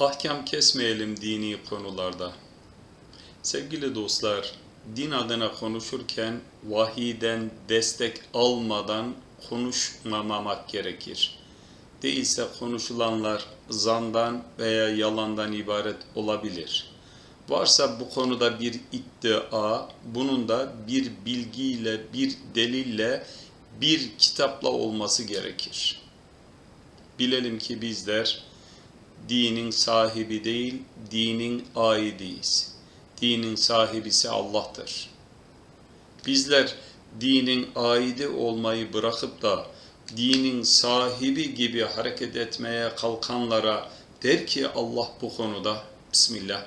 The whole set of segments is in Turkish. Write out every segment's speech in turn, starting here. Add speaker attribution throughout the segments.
Speaker 1: Ahkam kesmeyelim dini konularda. Sevgili dostlar, din adına konuşurken vahiden destek almadan konuşmamamak gerekir. Değilse konuşulanlar zandan veya yalandan ibaret olabilir. Varsa bu konuda bir iddia, bunun da bir bilgiyle, bir delille, bir kitapla olması gerekir. Bilelim ki bizler dinin sahibi değil, dinin aidiyiz. Dinin sahibisi Allah'tır. Bizler dinin aidi olmayı bırakıp da dinin sahibi gibi hareket etmeye kalkanlara der ki Allah bu konuda Bismillah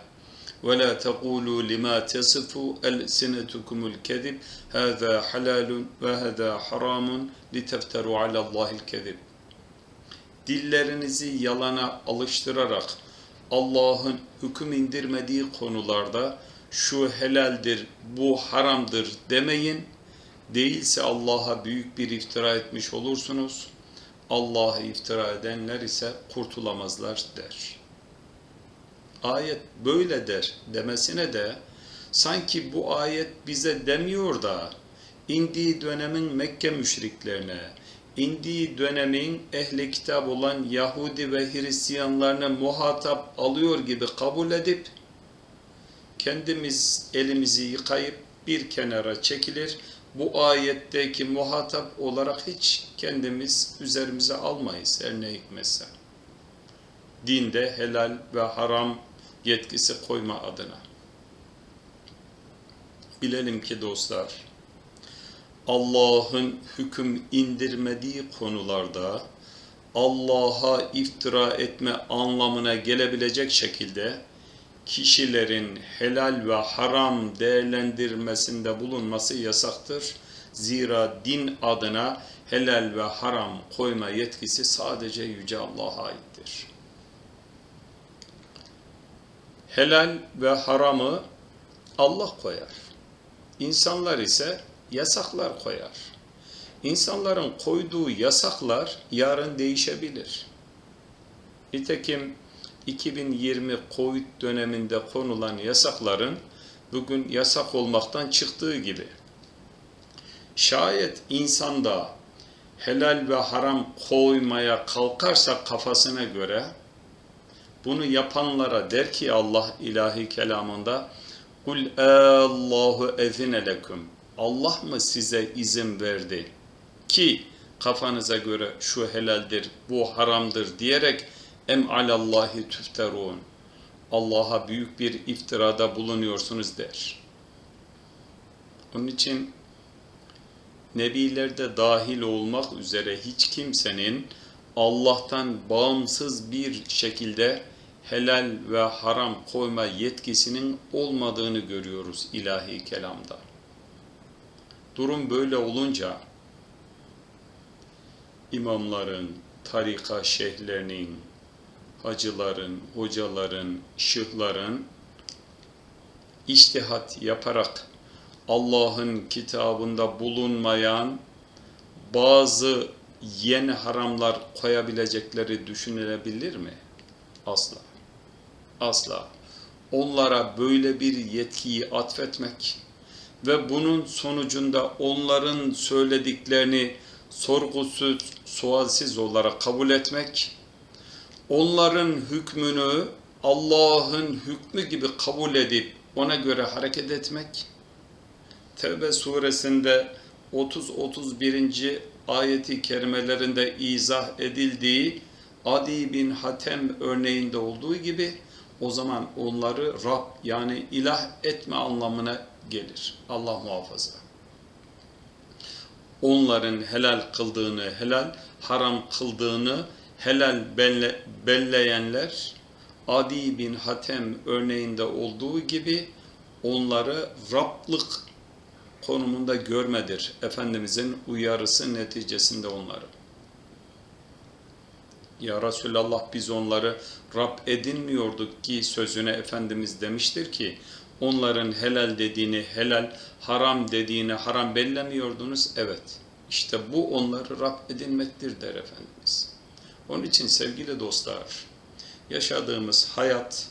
Speaker 1: وَلَا تَقُولُوا لِمَا تَصِفُوا أَلْسِنَتُكُمُ الْكَذِبِ هَذَا حَلَالٌ وَهَذَا حَرَامٌ لِتَفْتَرُوا عَلَى اللّٰهِ الْكَذِبِ Dillerinizi yalana alıştırarak Allah'ın hüküm indirmediği konularda şu helaldir, bu haramdır demeyin. Değilse Allah'a büyük bir iftira etmiş olursunuz. Allah'a iftira edenler ise kurtulamazlar der. Ayet böyle der demesine de sanki bu ayet bize demiyor da indiği dönemin Mekke müşriklerine, indiği dönemin ehli kitap olan Yahudi ve Hristiyanlarına muhatap alıyor gibi kabul edip kendimiz elimizi yıkayıp bir kenara çekilir. Bu ayetteki muhatap olarak hiç kendimiz üzerimize almayız her ne hikmetse. Dinde helal ve haram yetkisi koyma adına. Bilelim ki dostlar, Allah'ın hüküm indirmediği konularda Allah'a iftira etme anlamına gelebilecek şekilde kişilerin helal ve haram değerlendirmesinde bulunması yasaktır. Zira din adına helal ve haram koyma yetkisi sadece Yüce Allah'a aittir. Helal ve haramı Allah koyar. İnsanlar ise yasaklar koyar. İnsanların koyduğu yasaklar yarın değişebilir. Nitekim 2020 Covid döneminde konulan yasakların bugün yasak olmaktan çıktığı gibi. Şayet insanda helal ve haram koymaya kalkarsa kafasına göre bunu yapanlara der ki Allah ilahi kelamında Kul Allahu ezine leküm Allah mı size izin verdi ki kafanıza göre şu helaldir, bu haramdır diyerek em alallahi tüfterun Allah'a büyük bir iftirada bulunuyorsunuz der. Onun için nebilerde dahil olmak üzere hiç kimsenin Allah'tan bağımsız bir şekilde helal ve haram koyma yetkisinin olmadığını görüyoruz ilahi kelamda. Durum böyle olunca imamların, tarika şeyhlerinin, hacıların, hocaların, şıhların iştihat yaparak Allah'ın kitabında bulunmayan bazı yeni haramlar koyabilecekleri düşünülebilir mi? Asla. Asla. Onlara böyle bir yetkiyi atfetmek ve bunun sonucunda onların söylediklerini sorgusuz, sualsiz olarak kabul etmek, onların hükmünü Allah'ın hükmü gibi kabul edip ona göre hareket etmek, Tevbe suresinde 30-31. ayeti kerimelerinde izah edildiği Adi bin Hatem örneğinde olduğu gibi o zaman onları Rab yani ilah etme anlamına gelir. Allah muhafaza. Onların helal kıldığını helal, haram kıldığını helal belle, belleyenler Adi bin Hatem örneğinde olduğu gibi onları Rablık konumunda görmedir. Efendimizin uyarısı neticesinde onları. Ya Resulallah biz onları Rab edinmiyorduk ki sözüne Efendimiz demiştir ki onların helal dediğini helal, haram dediğini haram bellemiyordunuz. Evet. İşte bu onları Rab edinmektir der Efendimiz. Onun için sevgili dostlar, yaşadığımız hayat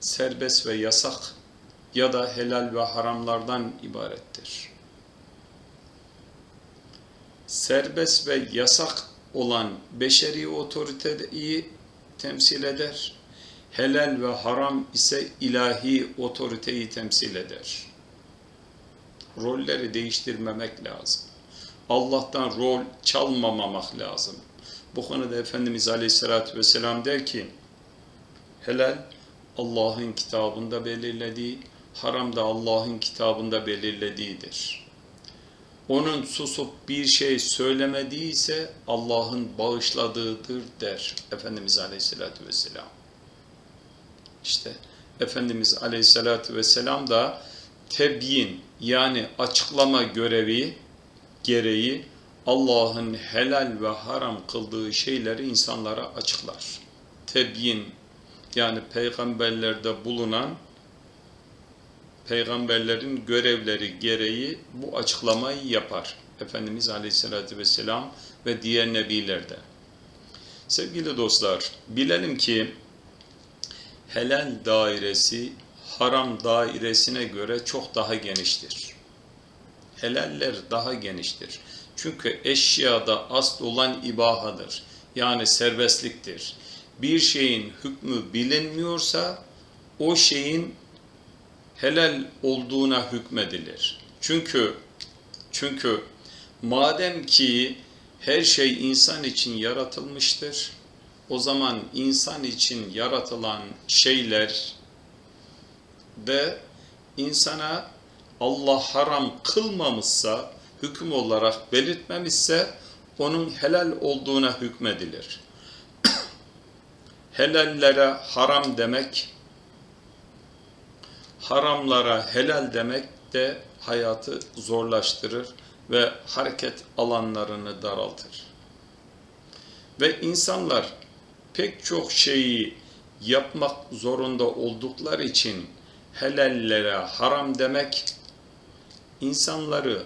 Speaker 1: serbest ve yasak ya da helal ve haramlardan ibarettir. Serbest ve yasak olan beşeri otoriteyi temsil eder. Helal ve haram ise ilahi otoriteyi temsil eder. Rolleri değiştirmemek lazım. Allah'tan rol çalmamamak lazım. Bu konuda Efendimiz Aleyhisselatü Vesselam der ki, helal Allah'ın kitabında belirlediği, haram da Allah'ın kitabında belirlediğidir. Onun susup bir şey söylemediği ise Allah'ın bağışladığıdır der Efendimiz Aleyhisselatü Vesselam. İşte Efendimiz Aleyhisselatü Vesselam da tebyin yani açıklama görevi gereği Allah'ın helal ve haram kıldığı şeyleri insanlara açıklar. Tebyin yani peygamberlerde bulunan peygamberlerin görevleri gereği bu açıklamayı yapar. Efendimiz Aleyhisselatü Vesselam ve diğer nebilerde. Sevgili dostlar, bilelim ki helal dairesi haram dairesine göre çok daha geniştir. Helaller daha geniştir. Çünkü eşyada asıl olan ibahadır. Yani serbestliktir. Bir şeyin hükmü bilinmiyorsa o şeyin helal olduğuna hükmedilir. Çünkü çünkü madem ki her şey insan için yaratılmıştır, o zaman insan için yaratılan şeyler de insana Allah haram kılmamışsa, hüküm olarak belirtmemişse onun helal olduğuna hükmedilir. Helallere haram demek, haramlara helal demek de hayatı zorlaştırır ve hareket alanlarını daraltır. Ve insanlar pek çok şeyi yapmak zorunda oldukları için helallere haram demek, insanları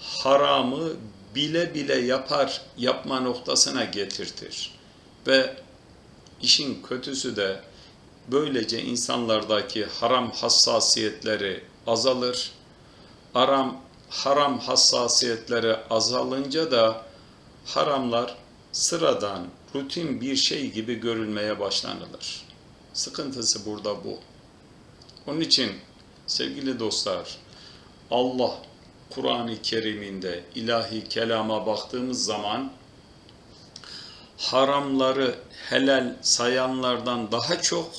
Speaker 1: haramı bile bile yapar, yapma noktasına getirtir. Ve işin kötüsü de böylece insanlardaki haram hassasiyetleri azalır. Aram, haram hassasiyetleri azalınca da haramlar sıradan, rutin bir şey gibi görülmeye başlanılır. Sıkıntısı burada bu. Onun için sevgili dostlar, Allah Kur'an-ı Kerim'inde ilahi kelama baktığımız zaman haramları helal sayanlardan daha çok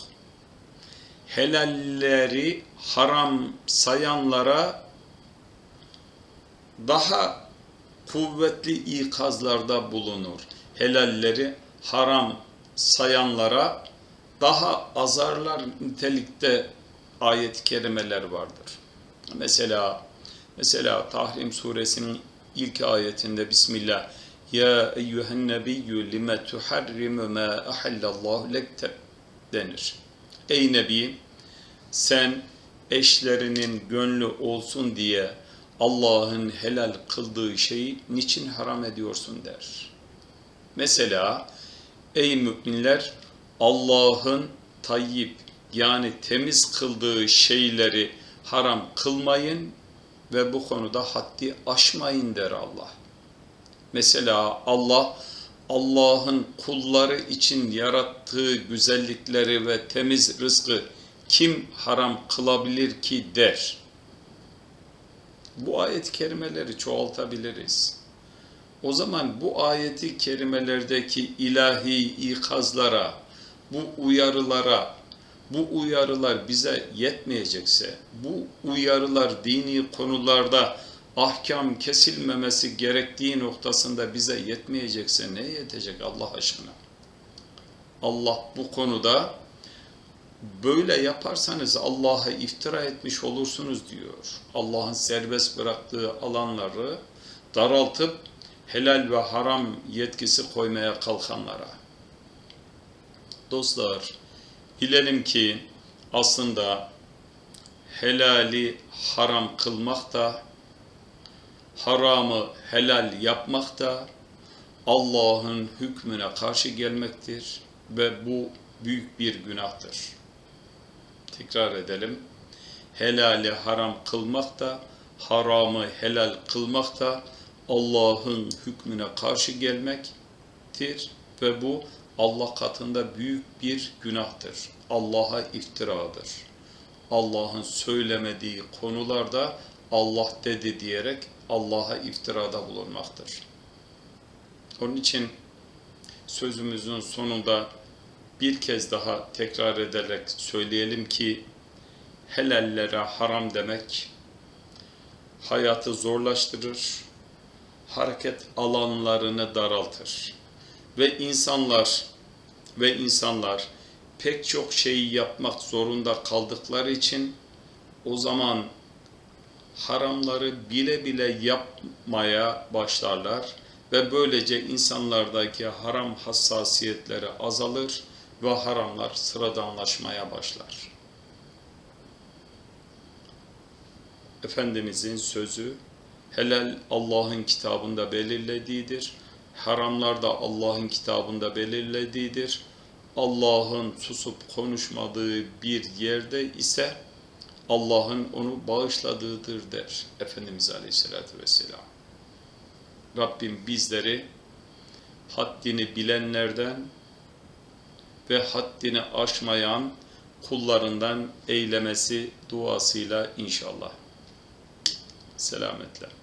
Speaker 1: helalleri haram sayanlara daha kuvvetli ikazlarda bulunur. Helalleri haram sayanlara daha azarlar nitelikte ayet-i kerimeler vardır. Mesela mesela Tahrim suresinin ilk ayetinde Bismillah Ya eyyühen nebiyyü lime tuharrimu ma ahallallahu lek denir. Ey Nebi sen eşlerinin gönlü olsun diye Allah'ın helal kıldığı şeyi niçin haram ediyorsun der. Mesela ey müminler Allah'ın tayyip yani temiz kıldığı şeyleri haram kılmayın ve bu konuda haddi aşmayın der Allah. Mesela Allah Allah'ın kulları için yarattığı güzellikleri ve temiz rızkı kim haram kılabilir ki der. Bu ayet-i kerimeleri çoğaltabiliriz. O zaman bu ayeti kerimelerdeki ilahi ikazlara, bu uyarılara, bu uyarılar bize yetmeyecekse, bu uyarılar dini konularda ahkam kesilmemesi gerektiği noktasında bize yetmeyecekse ne yetecek Allah aşkına? Allah bu konuda böyle yaparsanız Allah'a iftira etmiş olursunuz diyor. Allah'ın serbest bıraktığı alanları daraltıp helal ve haram yetkisi koymaya kalkanlara. Dostlar, bilelim ki aslında helali haram kılmak da, haramı helal yapmak da Allah'ın hükmüne karşı gelmektir ve bu büyük bir günahtır. Tekrar edelim. Helali haram kılmak da, haramı helal kılmak da Allah'ın hükmüne karşı gelmektir ve bu Allah katında büyük bir günahtır. Allah'a iftiradır. Allah'ın söylemediği konularda Allah dedi diyerek Allah'a iftirada bulunmaktır. Onun için sözümüzün sonunda bir kez daha tekrar ederek söyleyelim ki helallere haram demek hayatı zorlaştırır, hareket alanlarını daraltır ve insanlar ve insanlar pek çok şeyi yapmak zorunda kaldıkları için o zaman haramları bile bile yapmaya başlarlar ve böylece insanlardaki haram hassasiyetleri azalır ve haramlar sıradanlaşmaya başlar. Efendimizin sözü helal Allah'ın kitabında belirlediğidir. Haramlar da Allah'ın kitabında belirlediğidir. Allah'ın susup konuşmadığı bir yerde ise Allah'ın onu bağışladığıdır der Efendimiz Aleyhisselatü Vesselam. Rabbim bizleri haddini bilenlerden ve haddini aşmayan kullarından eylemesi duasıyla inşallah. Selametle.